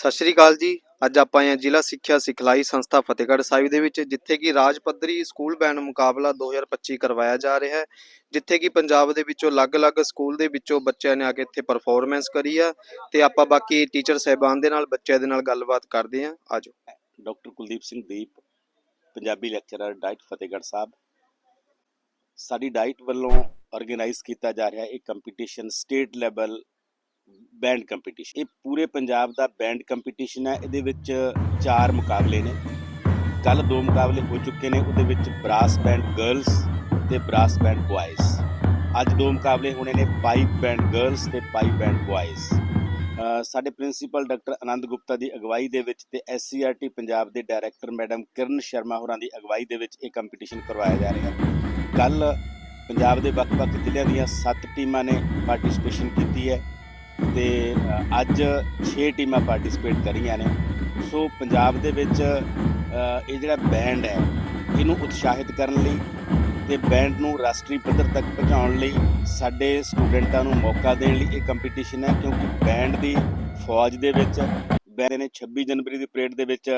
ਸਤਿ ਸ਼੍ਰੀ ਅਕਾਲ ਜੀ। ਅੱਜ ਆਪਾਂ ਆਏ ਜ਼ਿਲ੍ਹਾ ਸਿੱਖਿਆ ਸਿਖਲਾਈ ਸੰਸਥਾ ਫਤਿਹਗੜ੍ਹ ਸਾਹਿਬ ਦੇ ਵਿੱਚ, ਜਿੱਥੇ ਕਿ ਰਾਜ ਪੱਧਰੀ ਸਕੂਲ ਬੈਂਡ ਮੁਕਾਬਲਾ 2025 ਕਰਵਾਇਆ ਜਾ ਰਿਹਾ ਹੈ। ਜਿੱਥੇ ਕਿ ਪੰਜਾਬ ਦੇ ਵਿੱਚੋਂ ਅਲੱਗ-ਅਲੱਗ ਸਕੂਲ ਦੇ ਵਿੱਚੋਂ ਬੱਚਿਆਂ ਨੇ ਆ ਕੇ ਇੱਥੇ ਪਰਫਾਰਮੈਂਸ ਕਰੀ ਆ ਤੇ ਆਪਾਂ ਬਾਕੀ ਟੀਚਰ ਸਹਿਬਾਨ ਦੇ ਨਾਲ, ਬੱਚਿਆਂ ਦੇ ਨਾਲ ਗੱਲਬਾਤ ਕਰਦੇ ਹਾਂ। ਆਜੋ। Doctor Kuldeep Singh Deep, Punjabi lecturer DIET Fatehgarh Sahib. ਸਾਡੀ ਡਾਈਟ ਵੱਲੋਂ ਆਰਗੇਨਾਈਜ਼ ਕੀਤਾ ਜਾ ਰਿਹਾ ਇੱਕ competition state level band competition ਇਹ ਪੂਰੇ ਪੰਜਾਬ ਦਾ ਬੈਂਡ ਕੰਪੀਟੀਸ਼ਨ ਹੈ। ਇਹਦੇ ਵਿੱਚ ਚਾਰ ਮੁਕਾਬਲੇ ਨੇ। ਕੱਲ ਦੋ ਮੁਕਾਬਲੇ ਹੋ ਚੁੱਕੇ ਨੇ। ਉਹਦੇ ਵਿੱਚ ਬਰਾਸ ਬੈਂਡ ਗਰਲਸ ਤੇ ਬਰਾਸ ਬੈਂਡ ਬॉयਜ਼ ਅੱਜ ਦੋ ਮੁਕਾਬਲੇ ਹੋਣੇ ਨੇ ਪਾਈਪ ਬੈਂਡ ਗਰਲਸ ਤੇ ਪਾਈਪ ਬੈਂਡ ਬॉयਜ਼ ਸਾਡੇ ਪ੍ਰਿੰਸੀਪਲ ਡਾਕਟਰ ਆਨੰਦ ਗੁਪਤਾ ਦੀ ਅਗਵਾਈ ਦੇ ਵਿੱਚ ਤੇ ਐਸਸੀਆਰਟੀ ਪੰਜਾਬ ਦੇ ਡਾਇਰੈਕਟਰ ਮੈਡਮ ਕਿਰਨ ਸ਼ਰਮਾ ਹੋਰਾਂ ਦੀ ਅਗਵਾਈ ਦੇ ਵਿੱਚ ਇਹ ਕੰਪੀਟੀਸ਼ਨ ਕਰਵਾਇਆ ਜਾ ਰਿਹਾ ਹੈ। ਕੱਲ ਪੰਜਾਬ ਦੇ ਵੱਖ-ਵੱਖ ਜ਼ਿਲ੍ਹਿਆਂ ਦੀਆਂ 7 ਟੀਮਾਂ ਨੇ ਪਾਰਟਿਸਿਪੇਸ਼ਨ ਕੀਤੀ ਹੈ। ਤੇ ਅੱਜ 6 ਟੀਮਾਂ ਪਾਰਟਿਸਿਪੇਟ ਕਰੀਆਂ ਨੇ। ਸੋ ਪੰਜਾਬ ਦੇ ਵਿੱਚ ਇਹ ਜਿਹੜਾ ਬੈਂਡ ਹੈ, ਇਹਨੂੰ ਉਤਸ਼ਾਹਿਤ ਕਰਨ ਲਈ ਤੇ ਬੈਂਡ ਨੂੰ ਰਾਸ਼ਟਰੀ ਪੱਧਰ ਤੱਕ ਪਹੁੰਚਾਉਣ ਲਈ ਸਾਡੇ ਸਟੂਡੈਂਟਾਂ ਨੂੰ ਮੌਕਾ ਦੇਣ ਲਈ ਇਹ ਕੰਪੀਟੀਸ਼ਨ ਹੈ। ਕਿਉਂਕਿ ਬੈਂਡ ਦੀ ਫੌਜ ਦੇ ਵਿੱਚ ਬੈਂਡ ਨੇ 26 ਜਨਵਰੀ ਦੀ ਪਰੇਡ ਦੇ ਵਿੱਚ